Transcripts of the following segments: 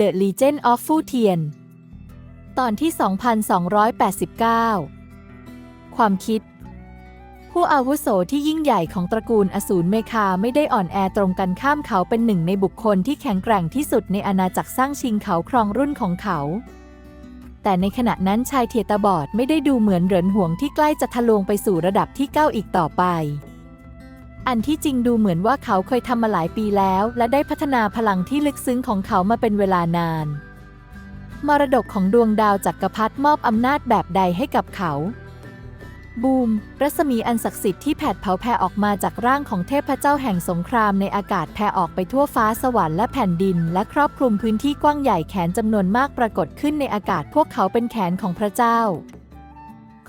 The Legend of Fu Tian ตอนที่ 2289 ความคิด ผู้อาวุโสที่ยิ่งใหญ่ของตระกูลอสูรเมคาไม่ได้อ่อนแอตรงกันข้ามเขาเป็นหนึ่งในบุคคลที่แข็งแกร่งที่สุดในอาณาจักรสร้างชิงเขาครองรุ่นของเขา แต่ในขณะนั้นชายเทียตาบอดไม่ได้ดูเหมือนเหรินห่วงที่ใกล้จะทะลวงไปสู่ระดับที่เก้าอีกต่อไป อันที่จริงดูเหมือนว่าเขาเคยทำมาหลายปีแล้ว และได้พัฒนาพลังที่ลึกซึ้งของเขามาเป็นเวลานาน มรดกของดวงดาวจักรพรรดิมอบอำนาจแบบใดให้กับเขา บูม รัศมีอันศักดิ์สิทธิ์ที่แผดเผาแผ่ออกมาจากร่างของเทพเจ้าแห่งสงครามในอากาศแผ่ออกไปทั่วฟ้าสวรรค์และแผ่นดิน และครอบคลุมพื้นที่กว้างใหญ่แขนจำนวนมากปรากฏขึ้นในอากาศพวกเขาเป็นแขนของพระเจ้า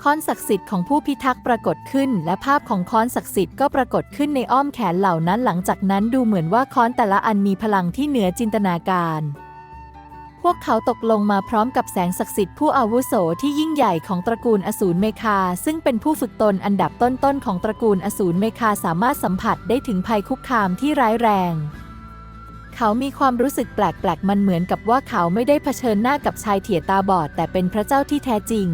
ค้อนศักดิ์สิทธิ์ของผู้พิทักษ์ปรากฏขึ้น และภาพของค้อนศักดิ์สิทธิ์ก็ปรากฏขึ้นในอ้อมแขนเหล่านั้นหลังจากนั้นดูเหมือนว่าค้อนแต่ละอันมีพลังที่เหนือจินตนาการ พวกเขาตกลงมาพร้อมกับแสงศักดิ์สิทธิ์ผู้อาวุโสที่ยิ่งใหญ่ของตระกูลอสูรเมคา ซึ่งเป็นผู้ฝึกตนอันดับต้นๆของตระกูลอสูรเมคาสามารถสัมผัสได้ถึงภัยคุกคามที่ร้ายแรงเขามีความรู้สึกแปลกๆ มันเหมือนกับว่าเขาไม่ได้เผชิญหน้ากับชายเถี่ยตาบอด แต่เป็นพระเจ้าที่แท้จริง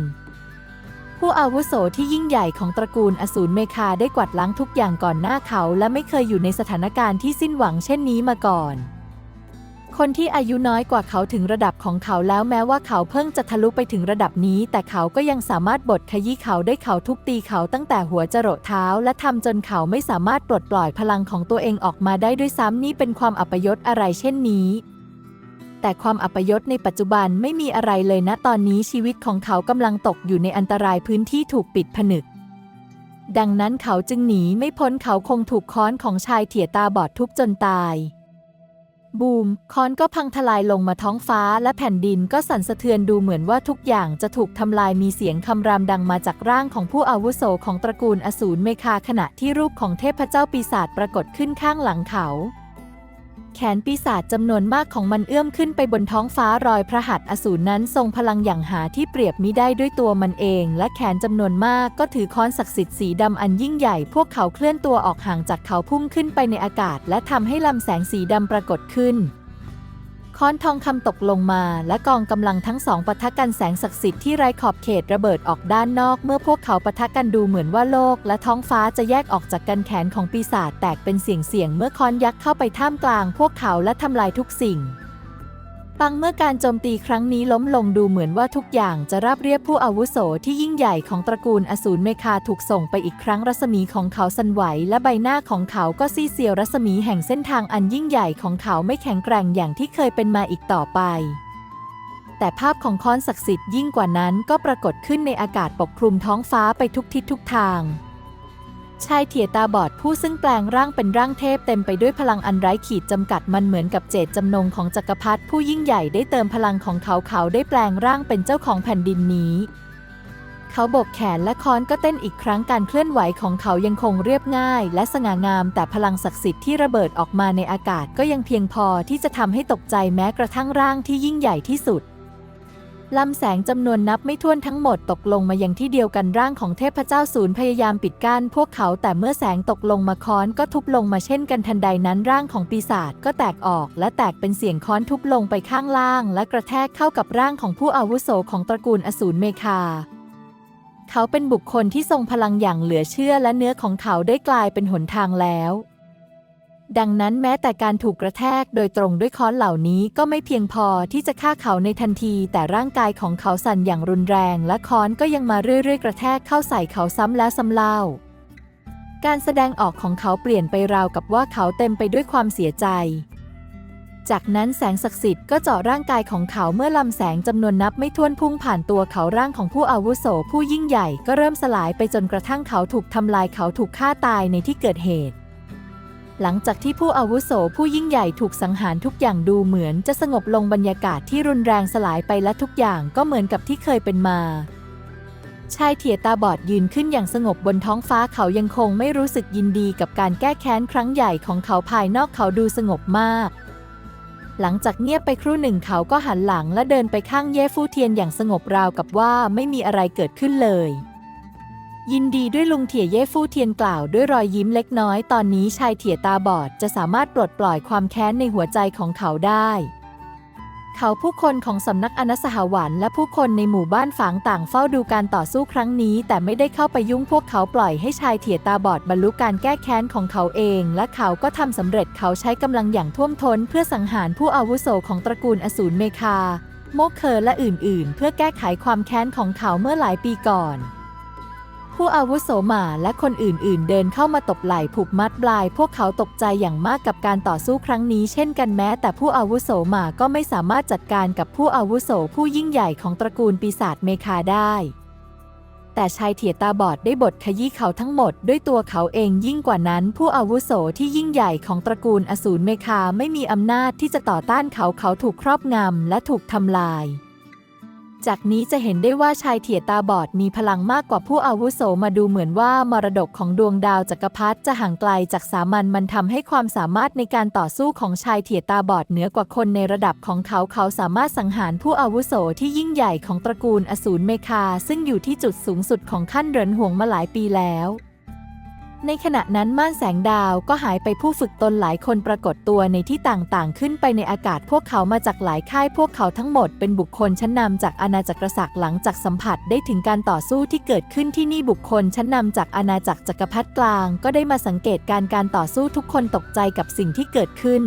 ผู้อาวุโสที่ยิ่งใหญ่ของตระกูลอสูรเมคาได้กวาดล้างทุกอย่างก่อนหน้าเขาและไม่เคยอยู่ในสถานการณ์ที่สิ้นหวังเช่นนี้มาก่อน คนที่อายุน้อยกว่าเขาถึงระดับของเขาแล้วแม้ว่าเขาเพิ่งจะทะลุไปถึงระดับนี้ แต่เขาก็ยังสามารถบดขยี้เขาได้เขาทุบตีเขาตั้งแต่หัวจรดเท้า และทำจนเขาไม่สามารถปลดปล่อยพลังของตัวเองออกมาได้ด้วยซ้ำนี่เป็นความอัปยศอะไรเช่นนี้ แต่ความอัปยศในปัจจุบันไม่มีอะไรเลยนะตอนนี้ชีวิตของเขากำลังตกอยู่ในอันตรายพื้นที่ถูกปิดผนึก ดังนั้นเขาจึงหนีไม่พ้นเขาคงถูกค้อนของชายเถี่ยตาบอดทุบจนตาย บูม ค้อนก็พังทลายลงมาท้องฟ้าและแผ่นดินก็สั่นสะเทือนดูเหมือนว่าทุกอย่างจะถูกทำลายมีเสียงคำรามดังมาจากร่างของผู้อาวุโสของตระกูลอสูรเมคาขณะที่รูปของเทพเจ้าปีศาจปรากฏขึ้นข้างหลังเขา แขนปีศาจจำนวนมากของมันเอื้อมขึ้นไปบนท้องฟ้ารอยพระหัตถ์อสูรนั้นทรงพลังอย่างหาที่เปรียบมิได้ด้วยตัวมันเอง และแขนจำนวนมากก็ถือค้อนศักดิ์สิทธิ์สีดำอันยิ่งใหญ่ พวกเขาเคลื่อนตัวออกห่างจากเขาพุ่งขึ้นไปในอากาศ และทำให้ลำแสงสีดำปรากฏขึ้น ค้อนทองคำตกลงมาและกองกำลังทั้งสองปะทะกันแสงศักดิ์สิทธิ์ที่ไร้ขอบเขตระเบิดออกด้านนอก เมื่อพวกเขาปะทะกันดูเหมือนว่าโลก และท้องฟ้าจะแยกออกจากกันแขนของปีศาจแตกเป็นเสียงเสียงเมื่อค้อนยักษ์เข้าไปท่ามกลาง พวกเขาและทำลายทุกสิ่ง ปังเมื่อการโจมตีครั้งนี้ล้มลงดูเหมือนว่าทุกอย่างจะราบเรียบผู้อาวุโสที่ยิ่งใหญ่ของตระกูลอสูรเมคาถูกส่งไปอีกครั้งรัศมีของเขาสั่นไหว และใบหน้าของเขาก็ซีเซียวรัศมีแห่งเส้นทางอันยิ่งใหญ่ของเขาไม่แข็งแกร่งอย่างที่เคยเป็นมาอีกต่อไป แต่ภาพของค้อนศักดิ์สิทธิ์ยิ่งกว่านั้นก็ปรากฏขึ้นในอากาศปกคลุมท้องฟ้าไปทุกทิศทุกทาง ชายเถียตาบอดผู้ซึ่งแปลงร่างเป็นร่างเทพเต็มไปด้วยพลังอันไร้ขีดจำกัดมันเหมือนกับเจตจำนงของจักรพรรดิผู้ยิ่งใหญ่ได้เติมพลังของเขาเขาได้แปลงร่างเป็นเจ้าของแผ่นดินนี้ เขาโบกแขนและค้อนก็เต้นอีกครั้งการเคลื่อนไหวของเขายังคงเรียบง่าย และสง่างาม แต่พลังศักดิ์สิทธิ์ที่ระเบิดออกมาในอากาศก็ยังเพียงพอที่จะทำให้ตกใจแม้กระทั่งร่างที่ยิ่งใหญ่ที่สุด ลำแสงจำนวนนับไม่ถ้วนทั้งหมดตกลงมายังที่เดียวกันร่างของเทพเจ้าศูนย์พยายามปิดกั้นพวกเขาแต่เมื่อแสงตกลงมาค้อนก็ทุบลงมาเช่นกันทันใดนั้นร่างของปีศาจก็แตกออกและแตกเป็นเสียงค้อนทุบลงไปข้างล่าง และกระแทกเข้ากับร่างของผู้อาวุโสของตระกูลอสูรเมคาเขาเป็นบุคคลที่ทรงพลังอย่างเหลือเชื่อและเนื้อของเขาได้กลายเป็นหนทางแล้ว ดังนั้นแม้แต่การถูกกระแทกโดยตรงด้วยค้อนเหล่านี้ก็ไม่เพียงพอที่จะฆ่าเขาในทันที แต่ร่างกายของเขาสั่นอย่างรุนแรง และค้อนก็ยังมาเรื่อยๆ กระแทกเข้าใส่เขาซ้ำแล้วซ้ำเล่า การแสดงออกของเขาเปลี่ยนไปราวกับว่าเขาเต็มไปด้วยความเสียใจ จากนั้นแสงศักดิ์สิทธิ์ก็เจาะร่างกายของเขาเมื่อลำแสงจำนวนนับไม่ถ้วนพุ่งผ่านตัวเขาร่างของผู้อาวุโสผู้ยิ่งใหญ่ก็เริ่มสลายไปจนกระทั่งเขาถูกทำลายเขาถูกฆ่าตายในที่เกิดเหตุ หลังจากที่ผู้อาวุโสผู้ยิ่งใหญ่ถูกสังหารทุกอย่างดูเหมือนจะสงบลงบรรยากาศที่รุนแรงสลายไปและทุกอย่างก็เหมือนกับที่เคยเป็นมาชายเถียตาบอดยืนขึ้นอย่างสงบบนท้องฟ้าเขายังคงไม่รู้สึกยินดีกับการแก้แค้นครั้งใหญ่ของเขาภายนอกเขาดูสงบมาก หลังจากเงียบไปครู่หนึ่งเขาก็หันหลังและเดินไปข้างเย่ฟู่เทียนอย่างสงบราวกับว่าไม่มีอะไรเกิดขึ้นเลย ยินดีด้วยลุงเถี่ยเย่ฟู่เทียนกล่าวด้วยรอยยิ้มเล็กน้อย ตอนนี้ชายเถี่ยตาบอดจะสามารถปลดปล่อยความแค้นในหัวใจของเขาได้ เขาผู้คนของสำนักอนัสหวันและผู้คนในหมู่บ้านฝางต่างเฝ้าดูการต่อสู้ครั้งนี้ แต่ไม่ได้เข้าไปยุ่งพวกเขาปล่อยให้ชายเถี่ยตาบอดบรรลุการแก้แค้นของเขาเอง และเขาก็ทำสำเร็จเขาใช้กำลังอย่างท่วมท้น เพื่อสังหารผู้อาวุโสของตระกูลอสูรเมคาโมกเคอร์และอื่น ๆ เพื่อแก้ไขความแค้นของเขาเมื่อหลายปีก่อน ผู้อาวุโสหมาและคนอื่นๆ เดินเข้ามาตบไหล่ผูกมัดปลาย พวกเขาตกใจอย่างมากกับการต่อสู้ครั้งนี้เช่นกันแม้ แต่ผู้อาวุโสหมาก็ไม่สามารถจัดการกับผู้อาวุโสผู้ยิ่งใหญ่ของตระกูลปีศาจเมคาได้ แต่ชายเถียตาบอดได้บทขยี้เขาทั้งหมดด้วยตัวเขาเองยิ่งกว่านั้น ผู้อาวุโสที่ยิ่งใหญ่ของตระกูลอสูรเมคาไม่มีอำนาจที่จะต่อต้านเขาเขาถูกครอบงำและถูกทำลาย จากนี้จะเห็นได้ว่าชายเถียตาบอดมีพลังมากกว่าผู้อาวุโสมาดูเหมือนว่ามรดกของดวงดาวจักรพรรดิจะห่างไกลจากสามัญมันทำให้ความสามารถในการต่อสู้ของชายเถียตาบอดเหนือกว่าคนในระดับของเขาเขาสามารถสังหารผู้อาวุโสที่ยิ่งใหญ่ของตระกูลอสูรเมคา ซึ่งอยู่ที่จุดสูงสุดของขั้นเรินห่วงมาหลายปีแล้ว ในขณะนั้นม่านแสงดาวก็หายไปผู้ฝึกตนหลายคนปรากฏตัวในที่ต่างๆ ขึ้นไปในอากาศพวกเขามาจากหลายค่ายพวกเขาทั้งหมดเป็นบุคคลชั้นนำจากอาณาจักรศักดิ์หลังจากสัมผัสได้ถึงการต่อสู้ที่เกิดขึ้นที่นี่บุคคลชั้นนำจากอาณาจักรจักรพรรดิกลาง ก็ได้มาสังเกตการการต่อสู้ทุกคนตกใจกับสิ่งที่เกิดขึ้น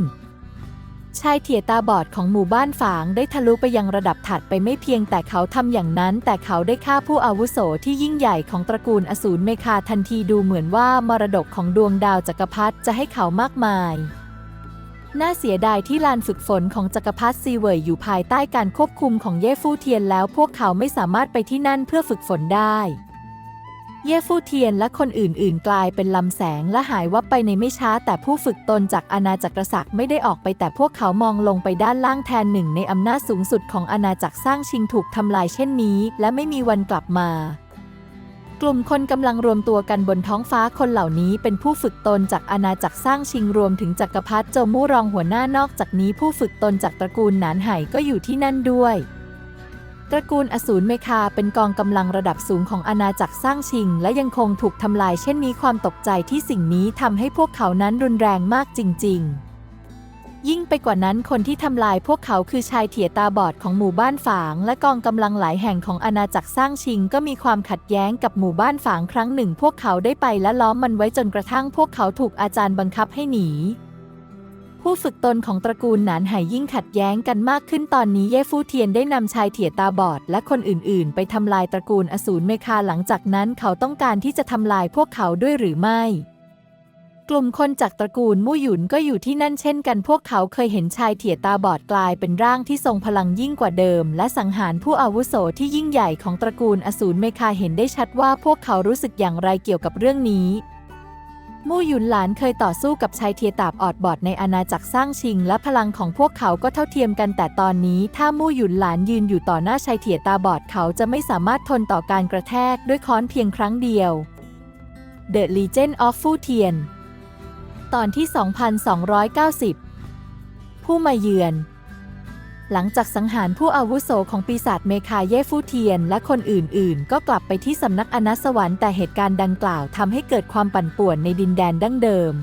ชายเถียตาบอดของหมู่บ้านฝางได้ทะลุไปยังระดับถัดไปไม่เพียงแต่เขาทำอย่างนั้น แต่เขาได้ฆ่าผู้อาวุโสที่ยิ่งใหญ่ของตระกูลอสูรเมคาทันทีดูเหมือนว่ามรดกของดวงดาวจักรพรรดิจะให้เขามากมาย น่าเสียดายที่ลานฝึกฝนของจักรพรรดิซีเวยอยู่ภายใต้การควบคุมของเย่ฟู่เทียนแล้วพวกเขาไม่สามารถไปที่นั่นเพื่อฝึกฝนได้ เย่ฟู่เทียนและคนอื่นๆ กลายเป็นลำแสงและหายวับไปในไม่ช้า แต่ผู้ฝึกตนจากอาณาจักรศักดิ์ไม่ได้ออกไปแต่พวกเขามองลงไปด้านล่างแทนหนึ่งในอำนาจสูงสุดของอาณาจักรสร้างชิงถูกทำลายเช่นนี้ และไม่มีวันกลับมา กลุ่มคนกำลังรวมตัวกันบนท้องฟ้าคนเหล่านี้เป็นผู้ฝึกตนจากอาณาจักรสร้างชิงรวมถึงจักรพรรดิโจมู่รองหัวหน้านอกจากนี้ผู้ฝึกตนจากตระกูลหนานไห่ก็อยู่ที่นั่นด้วย ตระกูลอสูรเมคาเป็นกองกำลังระดับสูงของอาณาจักรสร้างชิง และยังคงถูกทำลายเช่นนี้ความตกใจที่สิ่งนี้ทำให้พวกเขานั้นรุนแรงมากจริง ๆ ยิ่งไปกว่านั้นคนที่ทำลายพวกเขาคือชายเถียตาบอดของหมู่บ้านฝาง และกองกำลังหลายแห่งของอาณาจักรสร้างชิง ก็มีความขัดแย้งกับหมู่บ้านฝางครั้งหนึ่ง พวกเขาได้ไปและล้อมมันไว้จนกระทั่งพวกเขาถูกอาจารย์บังคับให้หนี ผู้ฝึกตนของตระกูลหนานไหยิ่งขัดแย้งกันมากขึ้นตอนนี้เย่ฟู่เทียนได้นำชายเถียตาบอด และคนอื่นๆ ไปทำลายตระกูลอสูรเมคาหลังจากนั้นเขาต้องการที่จะทำลายพวกเขาด้วยหรือไม่ กลุ่มคนจากตระกูลมู่หยุนก็อยู่ที่นั่นเช่นกันพวกเขาเคยเห็นชายเถียตาบอดกลายเป็นร่างที่ทรงพลังยิ่งกว่าเดิม และสังหารผู้อาวุโสที่ยิ่งใหญ่ของตระกูลอสูรเมคาเห็นได้ชัดว่าพวกเขารู้สึกอย่างไรเกี่ยวกับเรื่องนี้ มู่หยุนหลานเคยต่อสู้กับชายเทียตาบออดบอดในอาณาจักรสร้างชิง และพลังของพวกเขาก็เท่าเทียมกันแต่ตอนนี้ ถ้ามู่หยุนหลานยืนอยู่ต่อหน้าชายเทียตาบอดเขาจะไม่สามารถทนต่อการกระแทกด้วยค้อนเพียงครั้งเดียว The Legend of Fu Tian ตอนที่ 2290 ผู้มาเยือน หลังจากสังหารผู้อาวุโสของปีศาจเมคาเย่ฟูเทียน และคนอื่นๆ ก็กลับไปที่สำนักอนัสสวรรค์แต่เหตุการณ์ดังกล่าวทำให้เกิดความปั่นป่วนในดินแดนดั้งเดิม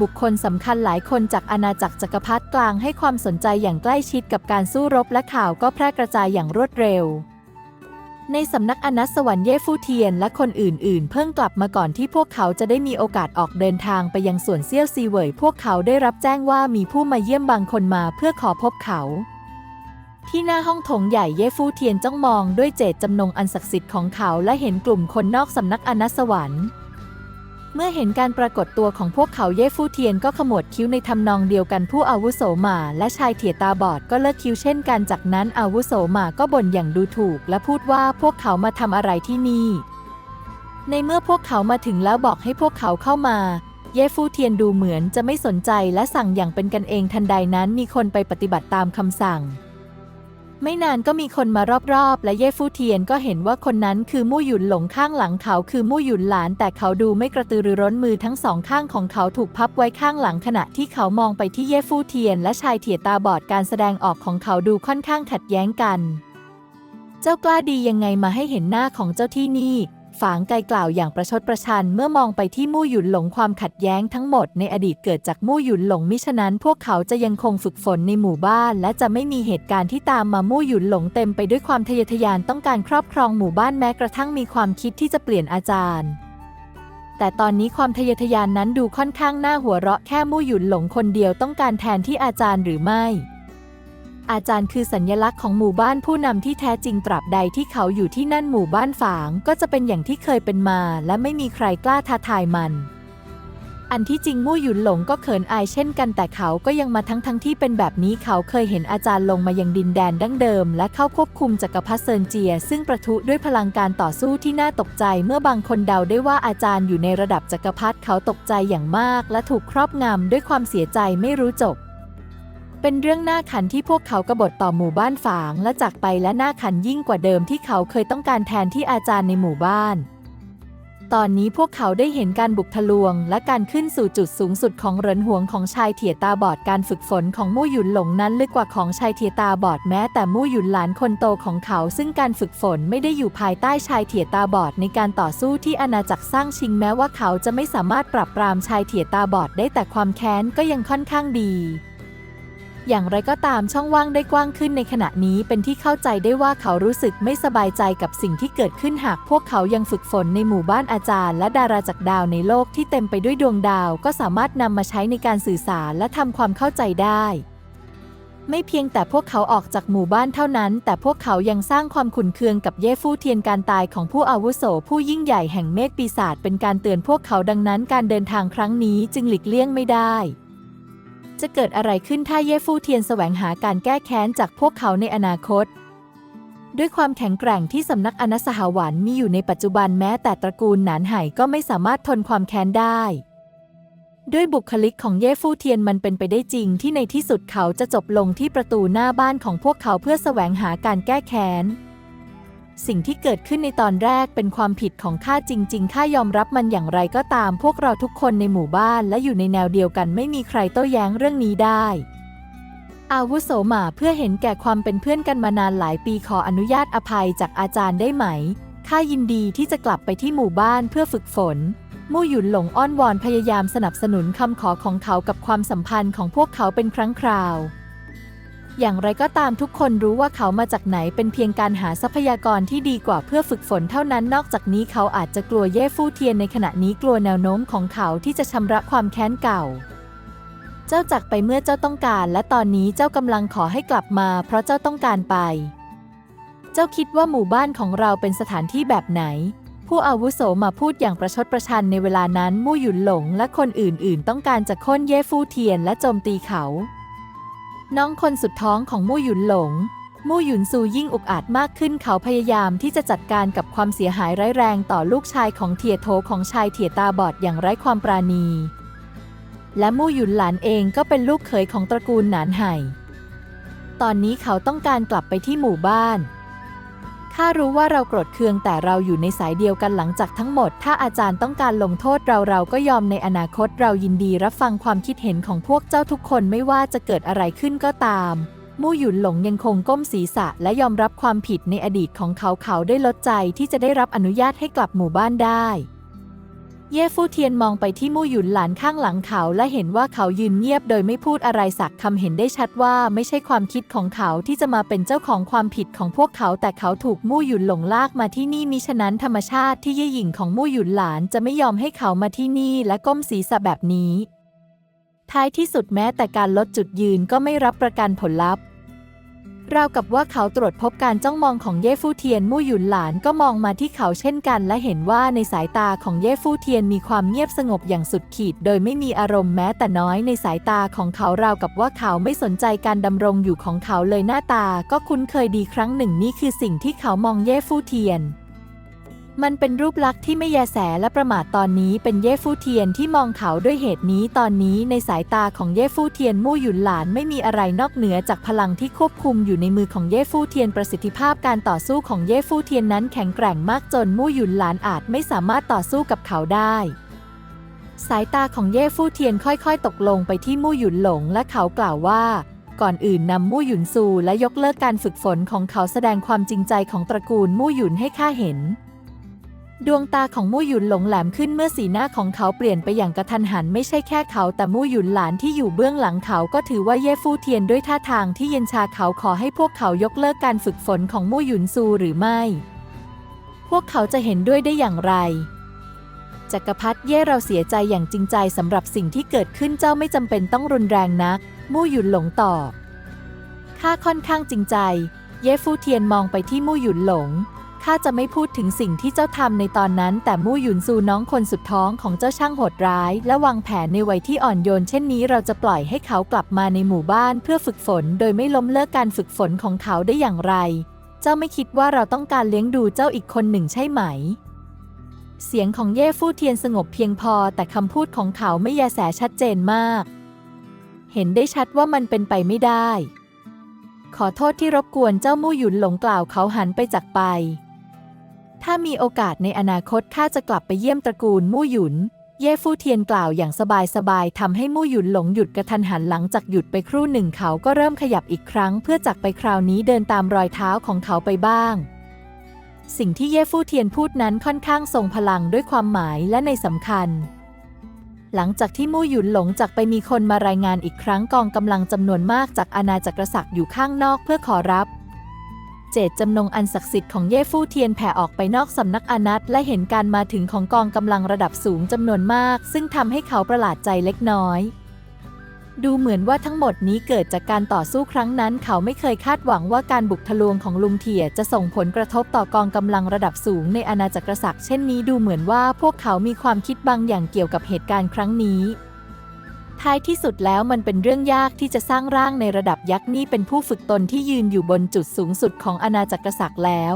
บุคคลสำคัญหลายคนจากอาณาจักรจักรพรรดิกลางให้ความสนใจอย่างใกล้ชิดกับการสู้รบและข่าวก็แพร่กระจายอย่างรวดเร็ว ในสำนักอนัสสวรรค์เย่ฟูเทียนและคนอื่นๆ เพิ่งกลับมาก่อนที่พวกเขาจะได้มีโอกาสออกเดินทางไปยังสวนเซี่ยวซีเหวยพวกเขาได้รับแจ้งว่ามีผู้มาเยี่ยมบางคนมาเพื่อขอพบเขา ที่หน้าห้องโถงใหญ่เย่ฟูเทียนจ้องมองด้วยเจตจำนงอันศักดิ์สิทธิ์ของเขาและเห็นกลุ่มคนนอกสำนักอนัสสวรรค์ เมื่อเห็นการปรากฏตัวของพวกเขาเย่ฟูเทียนก็ขมวดคิ้วในทำนองเดียวกันผู้อาวุโสหมาและชายเถียตาบอดก็เลิกคิ้วเช่นกันจากนั้นอาวุโสหมาก็บ่นอย่างดูถูก และพูดว่าพวกเขามาทำอะไรที่นี่ ในเมื่อพวกเขามาถึงแล้วบอกให้พวกเขาเข้ามา เย่ฟูเทียนดูเหมือนจะไม่สนใจและสั่งอย่างเป็นกันเองทันใดนั้นมีคนไปปฏิบัติตามคำสั่ง ไม่นานก็มีคนมารอบๆ และเย่ฟู่เทียนก็เห็นว่าคนนั้นคือมู่หยุนหลงข้างหลังเขาคือมู่หยุนหลาน แต่เขาดูไม่กระตือรือร้นมือทั้งสองข้างของเขาถูกพับไว้ข้างหลังขณะที่เขามองไปที่เย่ฟู่เทียน และชายเถียตาบอดการแสดงออกของเขาดูค่อนข้างขัดแย้งกัน เจ้ากล้าดียังไงมาให้เห็นหน้าของเจ้าที่นี่ ฝางไกลกล่าวอย่างประชดประชันเมื่อมองไปที่มู่หยุนหลงความขัดแย้งทั้งหมดในอดีตเกิดจากมู่หยุนหลงมิฉะนั้น พวกเขาจะยังคงฝึกฝนในหมู่บ้าน และจะไม่มีเหตุการณ์ที่ตามมามู่หยุนหลงเต็มไปด้วยความทะเยอทะยานต้องการครอบครองหมู่บ้านแม้กระทั่งมีความคิดที่จะเปลี่ยนอาจารย์ แต่ตอนนี้ความทะเยอทะยานนั้นดูค่อนข้างน่าหัวเราะแค่มู่หยุนหลงคนเดียวต้องการแทนที่อาจารย์หรือไม่ อาจารย์คือสัญญลักษณ์ของหมู่บ้านผู้นำที่แท้จริงตราบใดที่เขาอยู่ที่นั่นหมู่บ้านฝางก็จะเป็นอย่างที่เคยเป็นมา และไม่มีใครกล้าท้าทายมัน อันที่จริงมู่หยุนหลงก็เขินอายเช่นกันแต่เขาก็ยังมาทั้งทั้งที่เป็นแบบนี้เขาเคยเห็นอาจารย์ลงมายังดินแดนดั้งเดิม และเข้าควบคุมจักรพรรดิเซินเจีย ซึ่งประทุด้วยพลังการต่อสู้ที่น่าตกใจ เมื่อบางคนเดาได้ว่าอาจารย์อยู่ในระดับจักรพรรดิเขาตกใจอย่างมาก และถูกครอบงำด้วยความเสียใจไม่รู้จบ เป็นเรื่องน่าขันที่พวกเขากบฏต่อหมู่บ้านฝางและจากไปและน่าขันยิ่งกว่าเดิมที่เขาเคยต้องการแทนที่อาจารย์ในหมู่บ้าน ตอนนี้พวกเขาได้เห็นการบุกทะลวง และการขึ้นสู่จุดสูงสุดของเหรินหวงของชายเถียตาบอดการฝึกฝนของมู่หยุนหลงนั้นลึกกว่าของชายเถียตาบอดแม้แต่มู่หยุนหลานคนโตของเขา ซึ่งการฝึกฝนไม่ได้อยู่ภายใต้ชายเถียตาบอดในการต่อสู้ที่อาณาจักรสร้างชิงแม้ว่าเขาจะไม่สามารถปรับปรามชายเถียตาบอดได้แต่ความแค้นก็ยังค่อนข้างดี อย่างไรก็ตามช่องว่างได้กว้างขึ้นในขณะนี้เป็นที่เข้าใจได้ว่าเขารู้สึกไม่สบายใจกับสิ่งที่เกิดขึ้นหากพวกเขายังฝึกฝนในหมู่บ้านอาจารย์ และดาราจากดาวในโลกที่เต็มไปด้วยดวงดาว ก็สามารถนำมาใช้ในการสื่อสารและทำความเข้าใจได้ ไม่เพียงแต่พวกเขาออกจากหมู่บ้านเท่านั้น แต่พวกเขายังสร้างความขุ่นเคืองกับเย่ฟู่เทียนการตายของผู้อาวุโส ผู้ยิ่งใหญ่แห่งเมฆปีศาจเป็นการเตือนพวกเขาดังนั้น การเดินทางครั้งนี้จึงหลีกเลี่ยงไม่ได้ จะเกิดอะไรขึ้นถ้าเย่ฟู่เทียนแสวงหาการแก้แค้นจากพวกเขาในอนาคต ด้วยความแข็งแกร่งที่สำนักอนัสหาวันมีอยู่ในปัจจุบันแม้แต่ตระกูลหนานไห่ก็ไม่สามารถทนความแค้นได้ ด้วยบุคลิกของเย่ฟู่เทียนมันเป็นไปได้จริงที่ในที่สุดเขาจะจบลงที่ประตูหน้าบ้านของพวกเขาเพื่อแสวงหาการแก้แค้น สิ่งที่เกิดขึ้นในตอนแรกเป็นความผิดของข้าจริง ๆ ข้ายอมรับมันอย่างไรก็ตาม พวกเราทุกคนในหมู่บ้านและอยู่ในแนวเดียวกันไม่มีใครโต้แย้งเรื่องนี้ได้ อาวุโสหมาเพื่อเห็นแก่ความเป็นเพื่อนกันมานานหลายปีขออนุญาตอภัยจากอาจารย์ได้ไหม ข้ายินดีที่จะกลับไปที่หมู่บ้านเพื่อฝึกฝน มู่หยุนหลงอ้อนวอนพยายามสนับสนุนคำขอของเขากับความสัมพันธ์ของพวกเขาเป็นครั้งคราว อย่างไรก็ตามทุกคนรู้ว่าเขามาจากไหนเป็นเพียงการหาทรัพยากรที่ดีกว่าเพื่อฝึกฝนเท่านั้น นอกจากนี้เขาอาจจะกลัวเย่ฟู่เทียนในขณะนี้กลัวแนวโน้มของเขาที่จะชำระความแค้นเก่า เจ้าจากไปเมื่อเจ้าต้องการ และตอนนี้เจ้ากำลังขอให้กลับมา เพราะเจ้าต้องการไป เจ้าคิดว่าหมู่บ้านของเราเป็นสถานที่แบบไหน ผู้อาวุโสมาพูดอย่างประชดประชันในเวลานั้นมู่หยุนหลงและคนอื่นๆ ต้องการจะค่นเย่ฟู่เทียนและโจมตีเขา น้องคนสุดท้องของมู่หยุนหลง มู่หยุนซูยิ่งอุกอาจมากขึ้นเขาพยายามที่จะจัดการกับความเสียหายร้ายแรงต่อลูกชายของเทียโถของชายเทียตาบอดอย่างไร้ความปราณี และมู่หยุนหลานเองก็เป็นลูกเขยของตระกูลหนานไห่ ตอนนี้เขาต้องการกลับไปที่หมู่บ้าน ถ้ารู้ว่าเราโกรธเคืองแต่เราอยู่ในสายเดียวกันหลังจากทั้งหมด ถ้าอาจารย์ต้องการลงโทษเราเราก็ยอมในอนาคตเรายินดีรับฟังความคิดเห็นของพวกเจ้าทุกคนไม่ว่าจะเกิดอะไรขึ้นก็ตาม มู่หยุนหลงยังคงก้มศีรษะและยอมรับความผิดในอดีตของเขาเขาได้ลดใจที่จะได้รับอนุญาตให้กลับหมู่บ้านได้ เย่ฟู่เทียนมองไปที่มู่หยุนหลานข้างหลังเขาและเห็นว่าเขายืนเงียบโดยไม่พูดอะไรสักคำเห็นได้ชัดว่าไม่ใช่ความคิดของเขาที่จะมาเป็นเจ้าของความผิดของพวกเขา แต่เขาถูกมู่หยุนหลงลากมาที่นี่มิฉะนั้นธรรมชาติที่เย่หยิ่งของมู่หยุนหลานจะไม่ยอมให้เขามาที่นี่และก้มศีรษะแบบนี้ ท้ายที่สุดแม้แต่การลดจุดยืนก็ไม่รับประกันผลลัพธ์ ราวกับว่าเขาตรวจพบการจ้องมองของเย่ฟู่เทียนมู่หยุนหลานก็มองมาที่เขาเช่นกัน และเห็นว่าในสายตาของเย่ฟู่เทียนมีความเงียบสงบอย่างสุดขีด โดยไม่มีอารมณ์แม้แต่น้อยในสายตาของเขาราวกับว่าเขาไม่สนใจการดำรงอยู่ของเขาเลยหน้าตา ก็คุ้นเคยดีครั้งหนึ่งนี่คือสิ่งที่เขามองเย่ฟู่เทียน มันเป็นรูปลักษณ์ที่ไม่แยแสและประมาทตอนนี้เป็นเย่ฟู่เทียนที่มองเขาด้วยเหตุนี้ตอนนี้ในสายตาของเย่ฟู่เทียนมู่หยุนหลานไม่มีอะไรนอกเหนือจากพลังที่ควบคุมอยู่ในมือของเย่ฟู่เทียนประสิทธิภาพการต่อสู้ของเย่ฟู่เทียนนั้นแข็งแกร่งมากจนมู่หยุนหลานอาจไม่สามารถต่อสู้กับเขาได้สายตาของเย่ฟู่เทียนค่อยๆ ตกลงไปที่มู่หยุนหลงและเขากล่าวว่า ก่อนอื่นนำมู่หยุนซูและยกเลิกการฝึกฝนของเขาแสดงความจริงใจของตระกูลมู่หยุนให้ข้าเห็น ดวงตาของมู่หยุนหลงแหลมขึ้นเมื่อสีหน้าของเขาเปลี่ยนไปอย่างกระทันหันไม่ใช่แค่เขาแต่มู่หยุนหลานที่อยู่เบื้องหลังเขาก็ถือว่าเย่ฟู่เทียนด้วยท่าทางที่เย็นชาเขาขอให้พวกเขายกเลิกการฝึกฝนของมู่หยุนซูหรือไม่ พวกเขาจะเห็นด้วยได้อย่างไรจักรพรรดิเย่เราเสียใจอย่างจริงใจสำหรับสิ่งที่เกิดขึ้นเจ้าไม่จำเป็นต้องรุนแรงนัก มู่หยุนหลงตอบข้าค่อนข้างจริงใจ เย่ฟู่เทียนมองไปที่มู่หยุนหลง ข้าจะไม่พูดถึงสิ่งที่เจ้าทำในตอนนั้น แต่มู่หยุนซูน้องคนสุดท้องของเจ้าช่างโหดร้าย และวางแผนในวัยที่อ่อนโยนเช่นนี้เราจะปล่อยให้เขากลับมาในหมู่บ้านเพื่อฝึกฝน โดยไม่ล้มเลิกการฝึกฝนของเขาได้อย่างไร เจ้าไม่คิดว่าเราต้องการเลี้ยงดูเจ้าอีกคนหนึ่งใช่ไหม เสียงของเย่ฟู่เทียนสงบเพียงพอ แต่คำพูดของเขาไม่แยแสชัดเจนมาก เห็นได้ชัดว่ามันเป็นไปไม่ได้ ขอโทษที่รบกวนเจ้ามู่หยุนหลงกล่าวเขาหันไปจากไป ถ้ามีโอกาสในอนาคตข้าจะกลับไปเยี่ยมตระกูลมู่หยุน เย่ฟู่เทียนกล่าวอย่างสบายๆทำให้มู่หยุนหลงหยุดกระทันหันหลังจากหยุดไปครู่หนึ่งเขาก็เริ่มขยับอีกครั้ง เพื่อจากไปคราวนี้เดินตามรอยเท้าของเขาไปบ้าง สิ่งที่เย่ฟู่เทียนพูดนั้นค่อนข้างทรงพลังด้วยความหมายและในสำคัญ หลังจากที่มู่หยุนหลงจากไปมีคนมารายงานอีกครั้งกองกำลังจำนวนมากจากอาณาจักรศักดิ์อยู่ข้างนอกเพื่อขอรับ เจตจำนงอันศักดิ์สิทธิ์ของเย่ฟู่เทียนแผ่ออกไปนอกสำนักอานัตและเห็นการมาถึงของกองกำลังระดับสูงจำนวนมาก ซึ่งทำให้เขาประหลาดใจเล็กน้อย ดูเหมือนว่าทั้งหมดนี้เกิดจากการต่อสู้ครั้งนั้น เขาไม่เคยคาดหวังว่าการบุกทะลวงของลุงเถียจะส่งผลกระทบต่อกองกำลังระดับสูงในอาณาจักรศักดิ์เช่นนี้ดูเหมือนว่าพวกเขามีความคิดบางอย่างเกี่ยวกับเหตุการณ์ครั้งนี้ ท้ายที่สุดแล้วมันเป็นเรื่องยากที่จะสร้างร่างในระดับยักษ์นี่เป็นผู้ฝึกตนที่ยืนอยู่บนจุดสูงสุดของอาณาจักรศักดิ์แล้ว